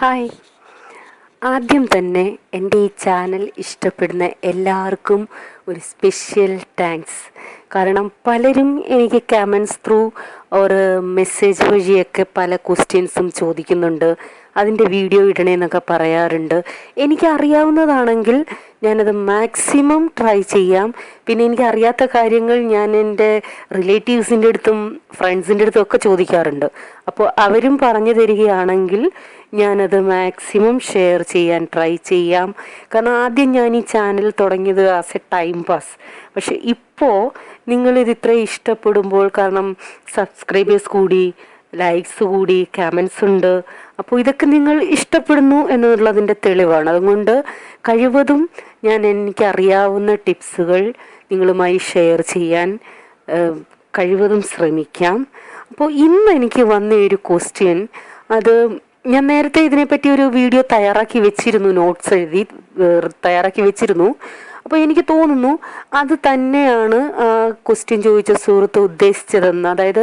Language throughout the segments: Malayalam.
ഹായ്. ആദ്യം തന്നെ എന്റെ ഈ ചാനൽ ഇഷ്ടപ്പെടുന്ന എല്ലാവർക്കും ഒരു സ്പെഷ്യൽ താങ്ക്സ്. കാരണം പലരും എനിക്ക് കമൻസ് ത്രൂ ഓർ മെസ്സേജ് വഴിയൊക്കെ പല ക്വസ്റ്റ്യൻസും ചോദിക്കുന്നുണ്ട്. അതിന്റെ വീഡിയോ ഇടണേന്നൊക്കെ പറയാറുണ്ട്. എനിക്ക് അറിയാവുന്നതാണെങ്കിൽ ഞാനത് മാക്സിമം ട്രൈ ചെയ്യാം. പിന്നെ എനിക്ക് അറിയാത്ത കാര്യങ്ങൾ ഞാൻ എന്റെ റിലേറ്റീവ്സിന്റെ അടുത്തും ഫ്രണ്ട്സിന്റെ അടുത്തും ഒക്കെ ചോദിക്കാറുണ്ട്. അപ്പോൾ അവരും പറഞ്ഞു തരികയാണെങ്കിൽ ഞാനത് മാക്സിമം ഷെയർ ചെയ്യാൻ ട്രൈ ചെയ്യാം. കാരണം ആദ്യം ഞാൻ ഈ ചാനൽ തുടങ്ങിയത് ആസ് എ ടൈം പാസ്. പക്ഷെ ഇപ്പോൾ നിങ്ങളിത് ഇത്ര ഇഷ്ടപ്പെടുമ്പോൾ കാരണം സബ്സ്ക്രൈബേഴ്സ് കൂടി ലൈക്സ് കൂടി കമൻസ് ഉണ്ട്. അപ്പോൾ ഇതൊക്കെ നിങ്ങൾ ഇഷ്ടപ്പെടുന്നു എന്നുള്ളതിന്റെ തെളിവാണ്. അതുകൊണ്ട് കഴിവതും ഞാൻ എനിക്ക് അറിയാവുന്ന ടിപ്സുകൾ നിങ്ങളുമായി ഷെയർ ചെയ്യാൻ കഴിവതും ശ്രമിക്കാം. അപ്പോൾ ഇന്ന് എനിക്ക് വന്ന ഒരു ക്വസ്റ്റ്യൻ അത് ഞാൻ നേരത്തെ ഇതിനെപ്പറ്റി ഒരു വീഡിയോ തയ്യാറാക്കി വെച്ചിരുന്നു നോട്ട്സ് എഴുതി തയ്യാറാക്കി വെച്ചിരുന്നു. അപ്പോൾ എനിക്ക് തോന്നുന്നു അത് തന്നെയാണ് ക്വസ്റ്റ്യൻ ചോദിച്ച സുഹൃത്ത് ഉദ്ദേശിച്ചതെന്ന്. അതായത്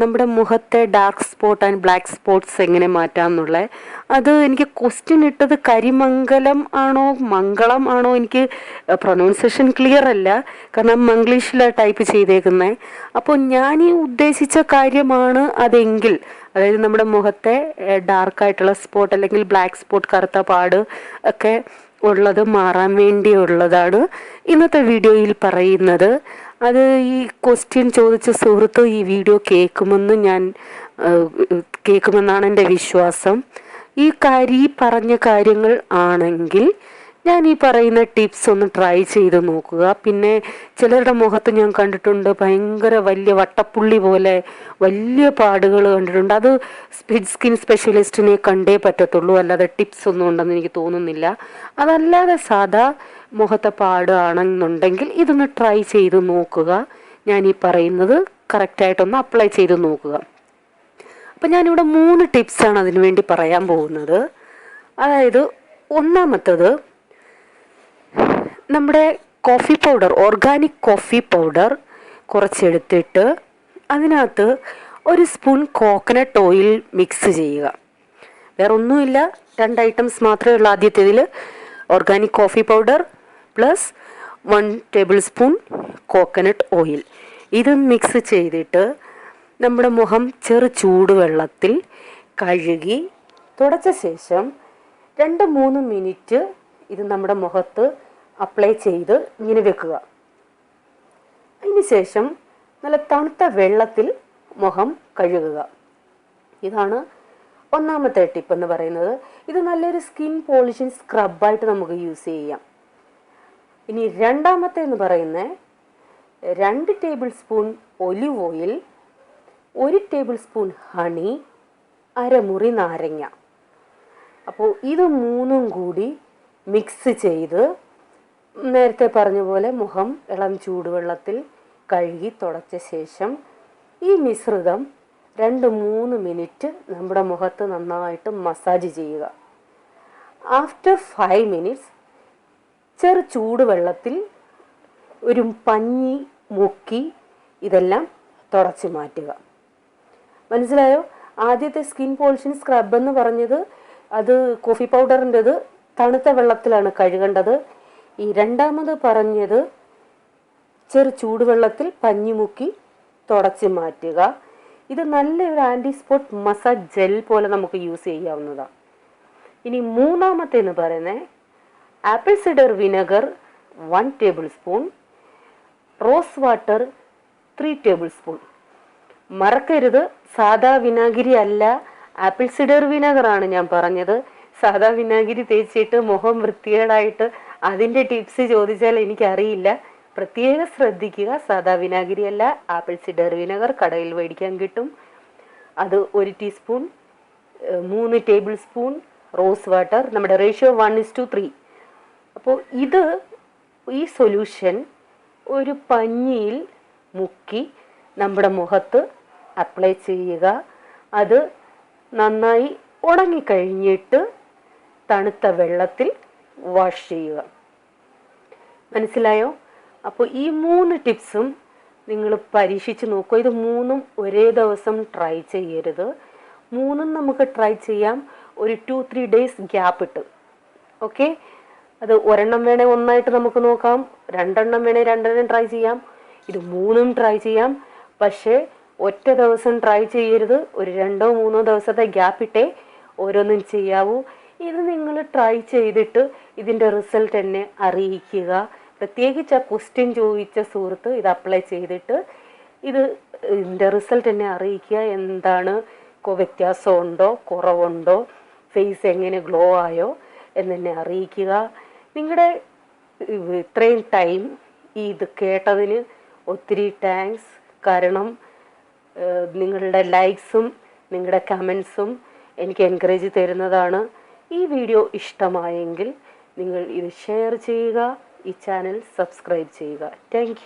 നമ്മുടെ മുഖത്തെ dark spot and black spots എങ്ങനെ മാറ്റാം എന്നുള്ള അത് എനിക്ക് ക്വസ്റ്റ്യൻ ഇട്ടത് കരിമംഗലം ആണോ മംഗളം ആണോ എനിക്ക് പ്രൊനൗൺസിയേഷൻ ക്ലിയർ അല്ല. കാരണം മംഗ്ലീഷിലാണ് ടൈപ്പ് ചെയ്തേക്കുന്നത് അപ്പോൾ ഞാൻ ഈ ഉദ്ദേശിച്ച കാര്യമാണ് അതെങ്കിൽ അതായത് നമ്മുടെ മുഖത്തെ ഡാർക്കായിട്ടുള്ള സ്പോട്ട് അല്ലെങ്കിൽ ബ്ലാക്ക് സ്പോട്ട് കറുത്ത പാട് ഒക്കെ ഉള്ളത് മാറാൻ വേണ്ടിയുള്ളതാണ് ഇന്നത്തെ വീഡിയോയിൽ പറയുന്നത്. അത് ഈ ക്വസ്റ്റ്യൻ ചോദിച്ച സുഹൃത്ത് ഈ വീഡിയോ കേൾക്കുമെന്ന് ഞാൻ കേൾക്കുമെന്നാണ് എന്റെ വിശ്വാസം. ഈ കാര്യം ഈ പറഞ്ഞ കാര്യങ്ങൾ ആണെങ്കിൽ ഞാൻ ഈ പറയുന്ന ടിപ്സ് ഒന്ന് ട്രൈ ചെയ്ത് നോക്കുക. പിന്നെ ചിലരുടെ മുഖത്ത് ഞാൻ കണ്ടിട്ടുണ്ട് ഭയങ്കര വലിയ വട്ടപ്പുള്ളി പോലെ വലിയ പാടുകൾ കണ്ടിട്ടുണ്ട്. അത് സ്കിൻ സ്പെഷ്യലിസ്റ്റിനെ കണ്ടേ പറ്റത്തുള്ളൂ. അല്ലാതെ ടിപ്സ് ഒന്നും ഉണ്ടെന്ന് എനിക്ക് തോന്നുന്നില്ല. അതല്ലാതെ സാധാ മുഖത്തെ പാടാണെന്നുണ്ടെങ്കിൽ ഇതൊന്ന് ട്രൈ ചെയ്ത് നോക്കുക. ഞാൻ ഈ പറയുന്നത് കറക്റ്റായിട്ടൊന്ന് അപ്ലൈ ചെയ്ത് നോക്കുക. അപ്പം ഞാനിവിടെ മൂന്ന് ടിപ്സാണ് അതിനു വേണ്ടി പറയാൻ പോകുന്നത്. അതായത് ഒന്നാമത്തത് നമ്മുടെ coffee powder organic coffee powder കുറച്ചെടുത്തിട്ട് അതിനകത്ത് ഒരു സ്പൂൺ കോക്കനട്ട് ഓയിൽ മിക്സ് ചെയ്യുക. വേറെ ഒന്നുമില്ല രണ്ട് ഐറ്റംസ് മാത്രമേ ഉള്ളൂ ആദ്യത്തേതിൽ organic coffee powder plus one tablespoon coconut oil ഇത് മിക്സ് ചെയ്തിട്ട് നമ്മുടെ മുഖം ചെറു ചൂടുവെള്ളത്തിൽ കഴുകി തുടച്ച ശേഷം രണ്ട് മൂന്ന് മിനിറ്റ് ഇത് നമ്മുടെ മുഖത്ത് അപ്ലൈ ചെയ്ത് ഇങ്ങനെ വെക്കുക. ശേഷം നല്ല തണുത്ത വെള്ളത്തിൽ മുഖം കഴുകുക. ഇതാണ് ഒന്നാമത്തെ ടിപ്പ് എന്ന് പറയുന്നത്. ഇത് നല്ലൊരു സ്കിൻ പോളിഷിങ് സ്ക്രബായിട്ട് നമുക്ക് യൂസ് ചെയ്യാം. ഇനി രണ്ടാമത്തെ എന്ന് പറയുന്നത് രണ്ട് ടേബിൾ സ്പൂൺ ഒലിവ് ഓയിൽ ഒരു ടേബിൾ സ്പൂൺ ഹണി അരമുറി നാരങ്ങ. അപ്പോൾ ഇത് മൂന്നും കൂടി മിക്സ് ചെയ്ത് നേരത്തെ പറഞ്ഞ പോലെ മുഖം ഇളം ചൂടുവെള്ളത്തിൽ കഴുകി തുടച്ച ശേഷം ഈ മിശ്രിതം രണ്ട് മൂന്ന് മിനിറ്റ് നമ്മുടെ മുഖത്ത് നന്നായിട്ട് മസാജ് ചെയ്യുക. ആഫ്റ്റർ ഫൈവ് മിനിറ്റ്സ് ചെറു ചൂടുവെള്ളത്തിൽ ഒരു പഞ്ഞി മുക്കി ഇതെല്ലാം തുടച്ച് മാറ്റുക. മനസ്സിലായോ? ആദ്യത്തെ സ്കിൻ പോളിഷിംഗ് സ്ക്രബ് എന്ന് പറഞ്ഞത് അത് കോഫി പൗഡറിന്റെത് തണുത്ത വെള്ളത്തിലാണ് കഴുകേണ്ടത്. ഈ രണ്ടാമത് പറഞ്ഞത് ചെറു ചൂടുവെള്ളത്തിൽ പഞ്ഞി മുക്കി തുടച്ച് മാറ്റുക. ഇത് നല്ലൊരു ആന്റി സ്പോട്ട് മസാജ് ജെൽ പോലെ നമുക്ക് യൂസ് ചെയ്യാവുന്നതാണ് ഇനി മൂന്നാമത്തെ എന്ന് പറയുന്നത് apple cider vinegar one tablespoon rose water three tablespoon മറക്കരുത് സാദാ വിനാഗിരി അല്ല ആപ്പിൾ സിഡർ വിനാഗറാണ് ഞാൻ പറഞ്ഞത്. സാദാ വിനാഗിരി തേച്ചിട്ട് മുഖം വൃത്തികേടായിട്ട് അതിന്റെ ടിപ്സ് ചോദിച്ചാൽ എനിക്കറിയില്ല. പ്രത്യേകം ശ്രദ്ധിക്കുക. സാദാ വിനാഗിരി അല്ല ആപ്പിൾ സിഡർ വിനെഗർ കടയിൽ മേടിക്കാൻ കിട്ടും. അത് ഒരു ടീസ്പൂൺ മൂന്ന് ടേബിൾ സ്പൂൺ റോസ് വാട്ടർ. നമ്മുടെ ratio one is to three. അപ്പോൾ ഇത് ഈ സൊല്യൂഷൻ ഒരു പഞ്ഞിയിൽ മുക്കി നമ്മുടെ മുഖത്ത് അപ്ലൈ ചെയ്യുക. അത് നന്നായി ഉണങ്ങിക്കഴിഞ്ഞിട്ട് തണുത്ത വെള്ളത്തിൽ വാഷ് ചെയ്യുക. മനസ്സിലായോ? അപ്പോൾ ഈ മൂന്ന് ടിപ്സും നിങ്ങൾ പരീക്ഷിച്ച് നോക്കുക. ഇത് മൂന്നും ഒരേ ദിവസം ട്രൈ ചെയ്യരുത്. മൂന്നും നമുക്ക് ട്രൈ ചെയ്യാം. ഒരു ടു ത്രീ ഡേയ്സ് ഗ്യാപ്പ് ഇട്ട്. ഓക്കെ? അത് ഒരെണ്ണം വേണേ ഒന്നായിട്ട് നമുക്ക് നോക്കാം. രണ്ടെണ്ണം വേണേ രണ്ടെണ്ണം ട്രൈ ചെയ്യാം. ഇത് മൂന്നും ട്രൈ ചെയ്യാം. പക്ഷേ ഒറ്റ ദിവസം ട്രൈ ചെയ്യരുത്. ഒരു രണ്ടോ മൂന്നോ ദിവസത്തെ ഗ്യാപ്പ് ഇട്ടേ ഓരോന്നും ചെയ്യാവൂ. ഇത് നിങ്ങൾ ട്രൈ ചെയ്തിട്ട് ഇതിന്റെ റിസൾട്ട് എന്നെ അറിയിക്കുക. പ്രത്യേകിച്ച് ആ ക്വസ്റ്റ്യൻ ചോദിച്ച സുഹൃത്ത് ഇത് അപ്ലൈ ചെയ്തിട്ട് ഇത് ഇതിന്റെ റിസൾട്ട് എന്നെ അറിയിക്കുക. എന്താണ് വ്യത്യാസമുണ്ടോ? കുറവുണ്ടോ? ഫേസ് എങ്ങനെ ഗ്ലോ ആയോ? എന്നെന്നെ അറിയിക്കുക. നിങ്ങളുടെ ഇത്രയും ടൈം ഈ ഇത് കേട്ടതിന് ഒത്തിരി താങ്ക്സ് കാരണം നിങ്ങളുടെ ലൈക്സും നിങ്ങളുടെ കമൻസും എനിക്ക് എൻകറേജ് തരുന്നതാണ്. ഈ വീഡിയോ ഇഷ്ടമായെങ്കിൽ നിങ്ങൾ ഇത് ഷെയർ ചെയ്യുക ഈ ചാനൽ സബ്സ്ക്രൈബ് ചെയ്യുക. താങ്ക്